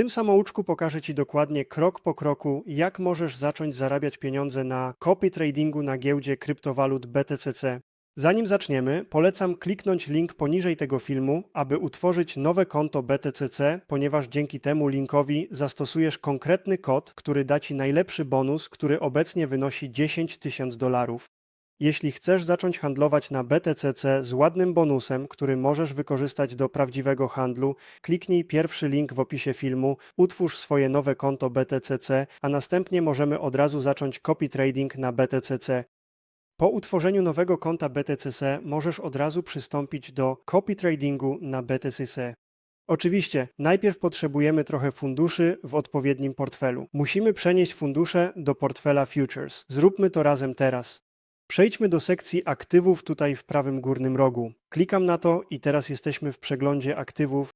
tym samouczku pokażę Ci dokładnie krok po kroku, jak możesz zacząć zarabiać pieniądze na copy tradingu na giełdzie kryptowalut BTCC. Zanim zaczniemy, polecam kliknąć link poniżej tego filmu, aby utworzyć nowe konto BTCC, ponieważ dzięki temu linkowi zastosujesz konkretny kod, który da Ci najlepszy bonus, który obecnie wynosi 10 tysięcy dolarów. Jeśli chcesz zacząć handlować na BTCC z ładnym bonusem, który możesz wykorzystać do prawdziwego handlu, kliknij pierwszy link w opisie filmu, utwórz swoje nowe konto BTCC, a następnie możemy od razu zacząć copy trading na BTCC. Po utworzeniu nowego konta BTCC możesz od razu przystąpić do copy tradingu na BTCC. Oczywiście, najpierw potrzebujemy trochę funduszy w odpowiednim portfelu. Musimy przenieść fundusze do portfela Futures. Zróbmy to razem teraz. Przejdźmy do sekcji aktywów tutaj w prawym górnym rogu. Klikam na to i teraz jesteśmy w przeglądzie aktywów.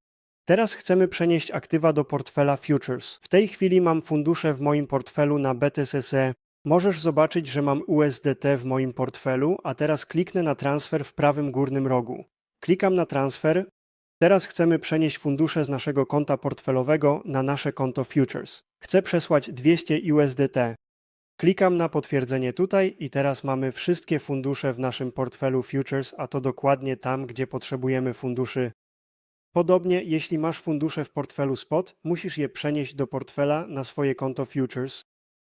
Teraz chcemy przenieść aktywa do portfela Futures. W tej chwili mam fundusze w moim portfelu na BTCC. Możesz zobaczyć, że mam USDT w moim portfelu, a teraz kliknę na transfer w prawym górnym rogu. Klikam na transfer. Teraz chcemy przenieść fundusze z naszego konta portfelowego na nasze konto Futures. Chcę przesłać 200 USDT. Klikam na potwierdzenie tutaj i teraz mamy wszystkie fundusze w naszym portfelu Futures, a to dokładnie tam, gdzie potrzebujemy funduszy. Podobnie, jeśli masz fundusze w portfelu Spot, musisz je przenieść do portfela na swoje konto Futures.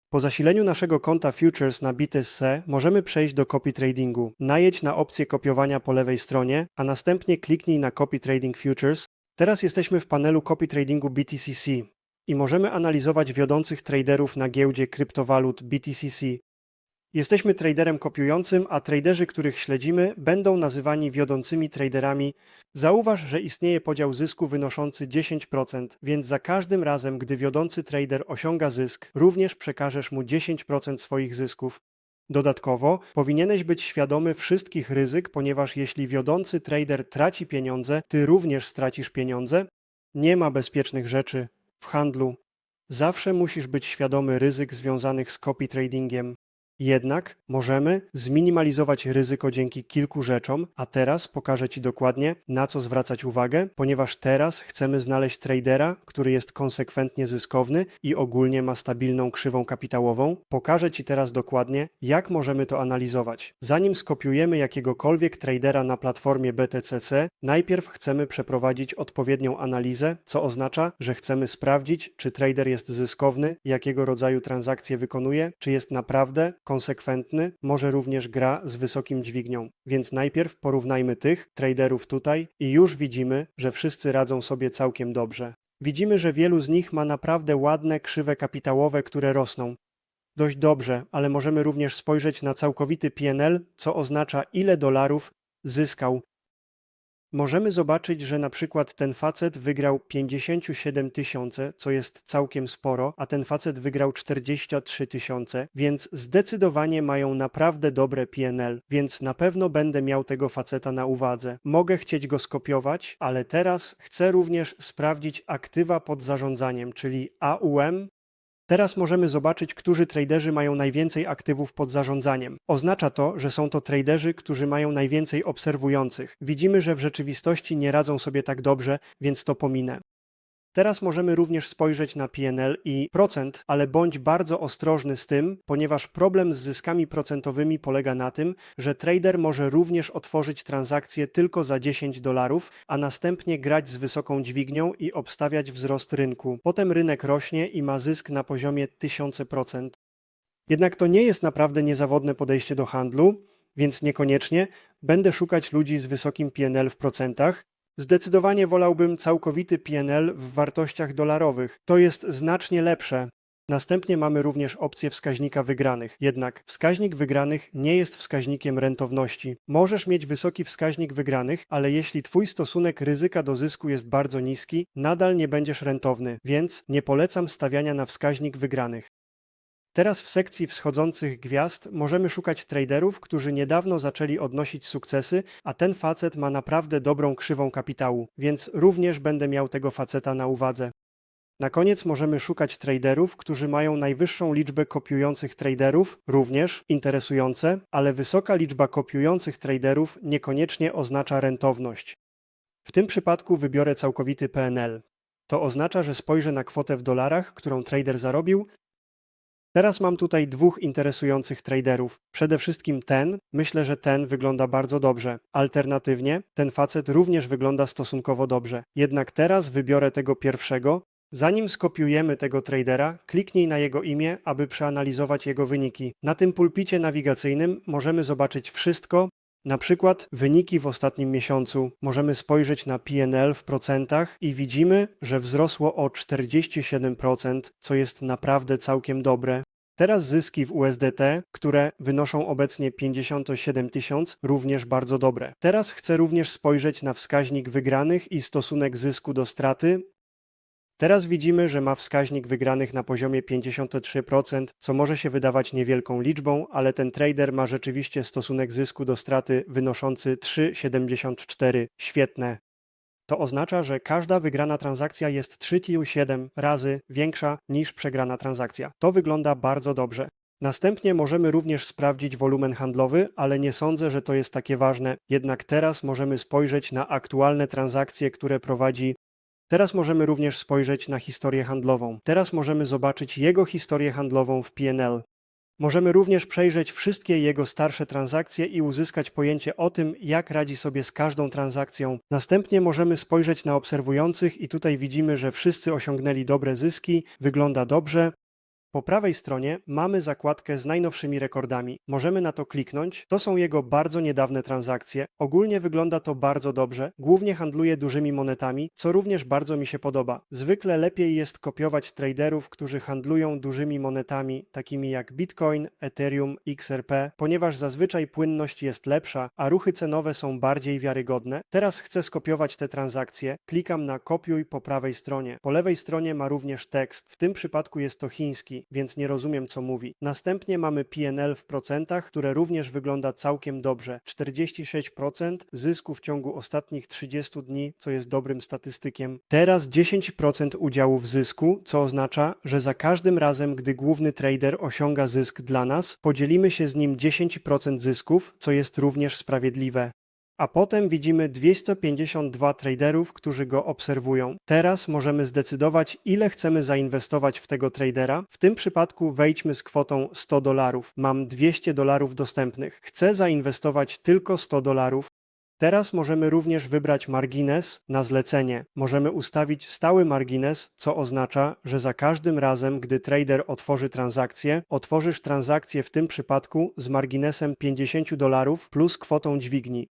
Po zasileniu naszego konta Futures na BTC możemy przejść do copy tradingu. Najedź na opcję kopiowania po lewej stronie, a następnie kliknij na copy trading Futures. Teraz jesteśmy w panelu copy tradingu BTCC i możemy analizować wiodących traderów na giełdzie kryptowalut BTCC. Jesteśmy traderem kopiującym, a traderzy, których śledzimy, będą nazywani wiodącymi traderami. Zauważ, że istnieje podział zysku wynoszący 10%, więc za każdym razem, gdy wiodący trader osiąga zysk, również przekażesz mu 10% swoich zysków. Dodatkowo, powinieneś być świadomy wszystkich ryzyk, ponieważ jeśli wiodący trader traci pieniądze, ty również stracisz pieniądze. Nie ma bezpiecznych rzeczy w handlu. Zawsze musisz być świadomy ryzyk związanych z copy tradingiem. Jednak możemy zminimalizować ryzyko dzięki kilku rzeczom, a teraz pokażę Ci dokładnie, na co zwracać uwagę, ponieważ teraz chcemy znaleźć tradera, który jest konsekwentnie zyskowny i ogólnie ma stabilną krzywą kapitałową. Pokażę Ci teraz dokładnie, jak możemy to analizować. Zanim skopiujemy jakiegokolwiek tradera na platformie BTCC, najpierw chcemy przeprowadzić odpowiednią analizę, co oznacza, że chcemy sprawdzić, czy trader jest zyskowny, jakiego rodzaju transakcje wykonuje, czy jest naprawdę konsekwentny, może również gra z wysokim dźwignią. Więc najpierw porównajmy tych traderów tutaj i już widzimy, że wszyscy radzą sobie całkiem dobrze. Widzimy, że wielu z nich ma naprawdę ładne krzywe kapitałowe, które rosną. Dość dobrze, ale możemy również spojrzeć na całkowity PNL, co oznacza ile dolarów zyskał Możemy zobaczyć, że na przykład ten facet wygrał 57 tysiące, co jest całkiem sporo, a ten facet wygrał 43 tysiące, więc zdecydowanie mają naprawdę dobre PNL, więc na pewno będę miał tego faceta na uwadze. Mogę chcieć go skopiować, ale teraz chcę również sprawdzić aktywa pod zarządzaniem, czyli AUM Teraz możemy zobaczyć, którzy traderzy mają najwięcej aktywów pod zarządzaniem. Oznacza to, że są to traderzy, którzy mają najwięcej obserwujących. Widzimy, że w rzeczywistości nie radzą sobie tak dobrze, więc to pominę. Teraz możemy również spojrzeć na PNL i procent, ale bądź bardzo ostrożny z tym, ponieważ problem z zyskami procentowymi polega na tym, że trader może również otworzyć transakcję tylko za 10 dolarów, a następnie grać z wysoką dźwignią i obstawiać wzrost rynku. Potem rynek rośnie i ma zysk na poziomie 1000%. Jednak to nie jest naprawdę niezawodne podejście do handlu, więc niekoniecznie będę szukać ludzi z wysokim PNL w procentach, Zdecydowanie wolałbym całkowity PNL w wartościach dolarowych. To jest znacznie lepsze. Następnie mamy również opcję wskaźnika wygranych. Jednak wskaźnik wygranych nie jest wskaźnikiem rentowności. Możesz mieć wysoki wskaźnik wygranych, ale jeśli twój stosunek ryzyka do zysku jest bardzo niski, nadal nie będziesz rentowny, więc nie polecam stawiania na wskaźnik wygranych. Teraz w sekcji wschodzących gwiazd możemy szukać traderów, którzy niedawno zaczęli odnosić sukcesy, a ten facet ma naprawdę dobrą krzywą kapitału, więc również będę miał tego faceta na uwadze. Na koniec możemy szukać traderów, którzy mają najwyższą liczbę kopiujących traderów, również interesujące, ale wysoka liczba kopiujących traderów niekoniecznie oznacza rentowność. W tym przypadku wybiorę całkowity PNL. To oznacza, że spojrzę na kwotę w dolarach, którą trader zarobił. Teraz mam tutaj dwóch interesujących traderów. Przede wszystkim ten, myślę, że ten wygląda bardzo dobrze. Alternatywnie, ten facet również wygląda stosunkowo dobrze. Jednak teraz wybiorę tego pierwszego. Zanim skopiujemy tego tradera, kliknij na jego imię, aby przeanalizować jego wyniki. Na tym pulpicie nawigacyjnym możemy zobaczyć wszystko, na przykład wyniki w ostatnim miesiącu. Możemy spojrzeć na PNL w procentach i widzimy, że wzrosło o 47%, co jest naprawdę całkiem dobre. Teraz zyski w USDT, które wynoszą obecnie 57 tysiąc, również bardzo dobre. Teraz chcę również spojrzeć na wskaźnik wygranych i stosunek zysku do straty. Teraz widzimy, że ma wskaźnik wygranych na poziomie 53%, co może się wydawać niewielką liczbą, ale ten trader ma rzeczywiście stosunek zysku do straty wynoszący 3,74. Świetne. To oznacza, że każda wygrana transakcja jest 3,7 razy większa niż przegrana transakcja. To wygląda bardzo dobrze. Następnie możemy również sprawdzić wolumen handlowy, ale nie sądzę, że to jest takie ważne. Jednak teraz możemy spojrzeć na aktualne transakcje, które prowadzi Teraz możemy również spojrzeć na historię handlową. Teraz możemy zobaczyć jego historię handlową w PNL. Możemy również przejrzeć wszystkie jego starsze transakcje i uzyskać pojęcie o tym, jak radzi sobie z każdą transakcją. Następnie możemy spojrzeć na obserwujących i tutaj widzimy, że wszyscy osiągnęli dobre zyski, wygląda dobrze. Po prawej stronie mamy zakładkę z najnowszymi rekordami. Możemy na to kliknąć. To są jego bardzo niedawne transakcje. Ogólnie wygląda to bardzo dobrze. Głównie handluje dużymi monetami, co również bardzo mi się podoba. Zwykle lepiej jest kopiować traderów, którzy handlują dużymi monetami, takimi jak Bitcoin, Ethereum, XRP, ponieważ zazwyczaj płynność jest lepsza, a ruchy cenowe są bardziej wiarygodne. Teraz chcę skopiować te transakcje. Klikam na kopiuj po prawej stronie. Po lewej stronie ma również tekst. W tym przypadku jest to chiński więc nie rozumiem, co mówi. Następnie mamy PNL w procentach, które również wygląda całkiem dobrze. 46% zysku w ciągu ostatnich 30 dni, co jest dobrym statystykiem. Teraz 10% udziału w zysku, co oznacza, że za każdym razem, gdy główny trader osiąga zysk dla nas, podzielimy się z nim 10% zysków, co jest również sprawiedliwe a potem widzimy 252 traderów, którzy go obserwują. Teraz możemy zdecydować, ile chcemy zainwestować w tego tradera. W tym przypadku wejdźmy z kwotą 100 dolarów. Mam 200 dolarów dostępnych. Chcę zainwestować tylko 100 dolarów. Teraz możemy również wybrać margines na zlecenie. Możemy ustawić stały margines, co oznacza, że za każdym razem, gdy trader otworzy transakcję, otworzysz transakcję w tym przypadku z marginesem 50 dolarów plus kwotą dźwigni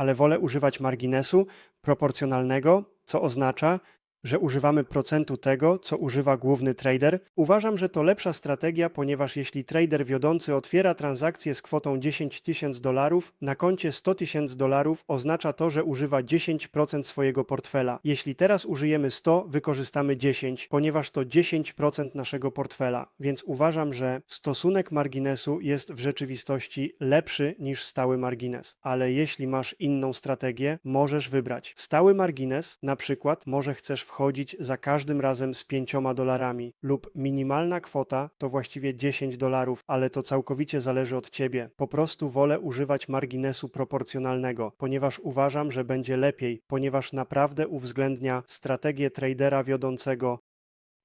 ale wolę używać marginesu proporcjonalnego, co oznacza, że używamy procentu tego, co używa główny trader. Uważam, że to lepsza strategia, ponieważ jeśli trader wiodący otwiera transakcję z kwotą 10 tysięcy dolarów, na koncie 100 tysięcy dolarów oznacza to, że używa 10% swojego portfela. Jeśli teraz użyjemy 100, wykorzystamy 10, ponieważ to 10% naszego portfela. Więc uważam, że stosunek marginesu jest w rzeczywistości lepszy niż stały margines. Ale jeśli masz inną strategię, możesz wybrać. Stały margines, na przykład, może chcesz wchodzić za każdym razem z 5 dolarami lub minimalna kwota to właściwie 10 dolarów, ale to całkowicie zależy od ciebie. Po prostu wolę używać marginesu proporcjonalnego, ponieważ uważam, że będzie lepiej, ponieważ naprawdę uwzględnia strategię tradera wiodącego,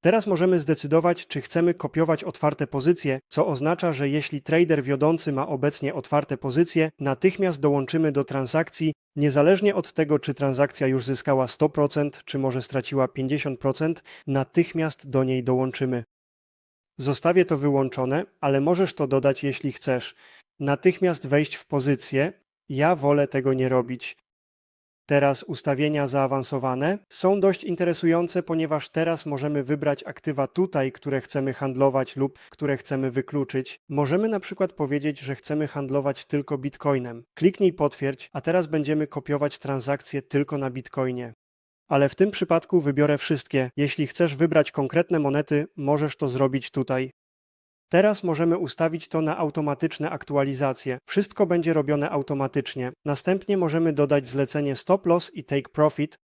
Teraz możemy zdecydować, czy chcemy kopiować otwarte pozycje, co oznacza, że jeśli trader wiodący ma obecnie otwarte pozycje, natychmiast dołączymy do transakcji, niezależnie od tego, czy transakcja już zyskała 100%, czy może straciła 50%, natychmiast do niej dołączymy. Zostawię to wyłączone, ale możesz to dodać, jeśli chcesz. Natychmiast wejść w pozycję. Ja wolę tego nie robić. Teraz ustawienia zaawansowane są dość interesujące, ponieważ teraz możemy wybrać aktywa tutaj, które chcemy handlować lub które chcemy wykluczyć. Możemy na przykład powiedzieć, że chcemy handlować tylko bitcoinem. Kliknij potwierdź, a teraz będziemy kopiować transakcje tylko na bitcoinie. Ale w tym przypadku wybiorę wszystkie. Jeśli chcesz wybrać konkretne monety, możesz to zrobić tutaj. Teraz możemy ustawić to na automatyczne aktualizacje. Wszystko będzie robione automatycznie. Następnie możemy dodać zlecenie stop loss i take profit.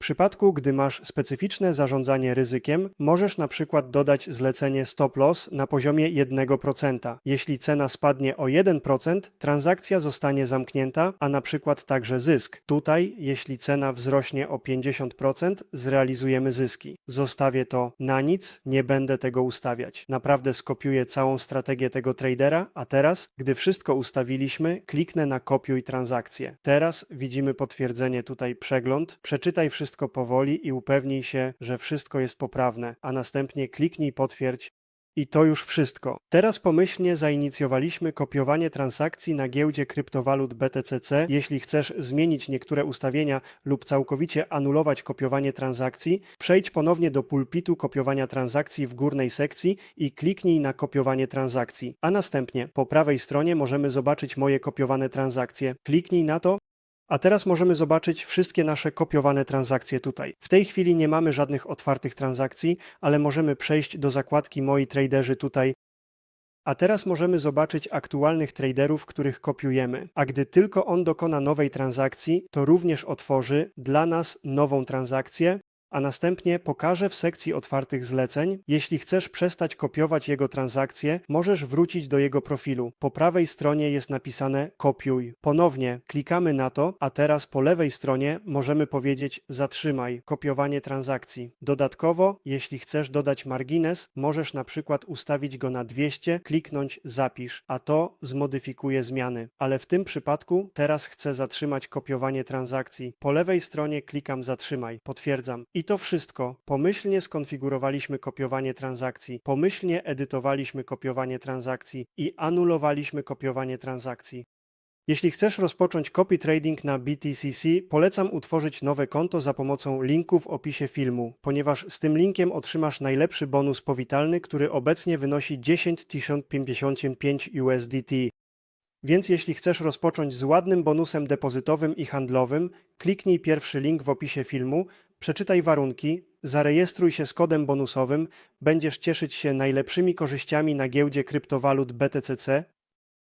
W przypadku, gdy masz specyficzne zarządzanie ryzykiem, możesz na przykład dodać zlecenie stop loss na poziomie 1%. Jeśli cena spadnie o 1%, transakcja zostanie zamknięta, a na przykład także zysk. Tutaj, jeśli cena wzrośnie o 50%, zrealizujemy zyski. Zostawię to na nic, nie będę tego ustawiać. Naprawdę skopiuję całą strategię tego tradera, a teraz, gdy wszystko ustawiliśmy, kliknę na kopiuj transakcję. Teraz widzimy potwierdzenie tutaj przegląd. Przeczytaj wszystko powoli i upewnij się, że wszystko jest poprawne, a następnie kliknij potwierdź i to już wszystko. Teraz pomyślnie zainicjowaliśmy kopiowanie transakcji na giełdzie kryptowalut BTCC. Jeśli chcesz zmienić niektóre ustawienia lub całkowicie anulować kopiowanie transakcji, przejdź ponownie do pulpitu kopiowania transakcji w górnej sekcji i kliknij na kopiowanie transakcji. A następnie po prawej stronie możemy zobaczyć moje kopiowane transakcje. Kliknij na to a teraz możemy zobaczyć wszystkie nasze kopiowane transakcje tutaj. W tej chwili nie mamy żadnych otwartych transakcji, ale możemy przejść do zakładki Moi traderzy tutaj. A teraz możemy zobaczyć aktualnych traderów, których kopiujemy. A gdy tylko on dokona nowej transakcji, to również otworzy dla nas nową transakcję, a następnie pokażę w sekcji otwartych zleceń. Jeśli chcesz przestać kopiować jego transakcje, możesz wrócić do jego profilu. Po prawej stronie jest napisane kopiuj. Ponownie klikamy na to, a teraz po lewej stronie możemy powiedzieć zatrzymaj kopiowanie transakcji. Dodatkowo, jeśli chcesz dodać margines, możesz na przykład ustawić go na 200, kliknąć zapisz, a to zmodyfikuje zmiany. Ale w tym przypadku teraz chcę zatrzymać kopiowanie transakcji. Po lewej stronie klikam zatrzymaj, potwierdzam. I to wszystko. Pomyślnie skonfigurowaliśmy kopiowanie transakcji, pomyślnie edytowaliśmy kopiowanie transakcji i anulowaliśmy kopiowanie transakcji. Jeśli chcesz rozpocząć copy trading na BTCC, polecam utworzyć nowe konto za pomocą linku w opisie filmu, ponieważ z tym linkiem otrzymasz najlepszy bonus powitalny, który obecnie wynosi 10 055 USDT. Więc jeśli chcesz rozpocząć z ładnym bonusem depozytowym i handlowym, kliknij pierwszy link w opisie filmu, przeczytaj warunki, zarejestruj się z kodem bonusowym, będziesz cieszyć się najlepszymi korzyściami na giełdzie kryptowalut BTCC